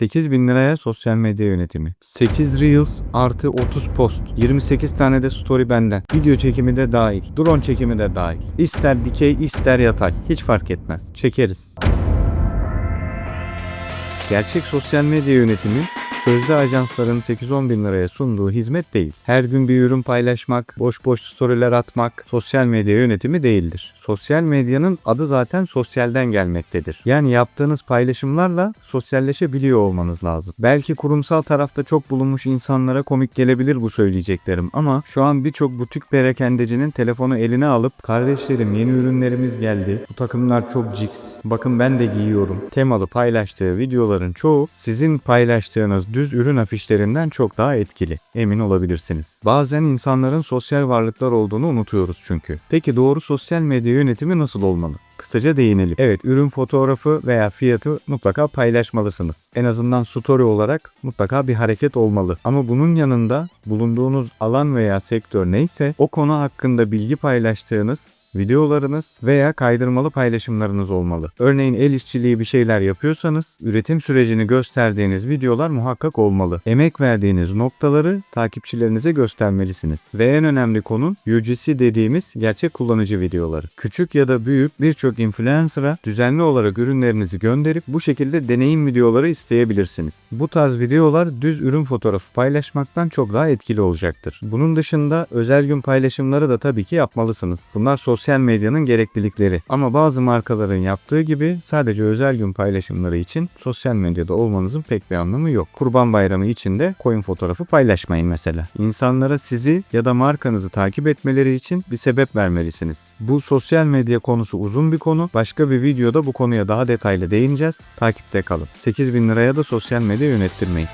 8000 liraya sosyal medya yönetimi. 8 Reels artı 30 post. 28 tane de story benden. Video çekimi de dahil. Drone çekimi de dahil. İster dikey ister yatay. Hiç fark etmez. Çekeriz. Gerçek sosyal medya yönetimi sözde ajansların 8-10 bin liraya sunduğu hizmet değil. Her gün bir ürün paylaşmak, boş boş storyler atmak sosyal medya yönetimi değildir. Sosyal medyanın adı zaten sosyalden gelmektedir. Yani yaptığınız paylaşımlarla sosyalleşebiliyor olmanız lazım. Belki kurumsal tarafta çok bulunmuş insanlara komik gelebilir bu söyleyeceklerim ama şu an birçok butik perakendecinin telefonu eline alıp kardeşlerim yeni ürünlerimiz geldi. Bu takımlar çok ciks. Bakın ben de giyiyorum. Temalı paylaştığı videoların çoğu sizin paylaştığınız düz ürün afişlerinden çok daha etkili. Emin olabilirsiniz. Bazen insanların sosyal varlıklar olduğunu unutuyoruz çünkü. Peki doğru sosyal medya yönetimi nasıl olmalı? Kısaca değinelim. Evet ürün fotoğrafı veya fiyatı mutlaka paylaşmalısınız. En azından story olarak mutlaka bir hareket olmalı. Ama bunun yanında bulunduğunuz alan veya sektör neyse o konu hakkında bilgi paylaştığınız videolarınız veya kaydırmalı paylaşımlarınız olmalı. Örneğin el işçiliği bir şeyler yapıyorsanız üretim sürecini gösterdiğiniz videolar muhakkak olmalı. Emek verdiğiniz noktaları takipçilerinize göstermelisiniz. Ve en önemli konu UGC dediğimiz gerçek kullanıcı videoları. Küçük ya da büyük birçok influencer'a düzenli olarak ürünlerinizi gönderip bu şekilde deneyim videoları isteyebilirsiniz. Bu tarz videolar düz ürün fotoğrafı paylaşmaktan çok daha etkili olacaktır. Bunun dışında özel gün paylaşımları da tabii ki yapmalısınız. Bunlar sosyal medyanın gereklilikleri. Ama bazı markaların yaptığı gibi sadece özel gün paylaşımları için sosyal medyada olmanızın pek bir anlamı yok. Kurban Bayramı için de koyun fotoğrafı paylaşmayın mesela. İnsanlara sizi ya da markanızı takip etmeleri için bir sebep vermelisiniz. Bu sosyal medya konusu uzun bir konu. Başka bir videoda bu konuya daha detaylı değineceğiz. Takipte kalın. 8000 liraya da sosyal medya yönettirmeyin.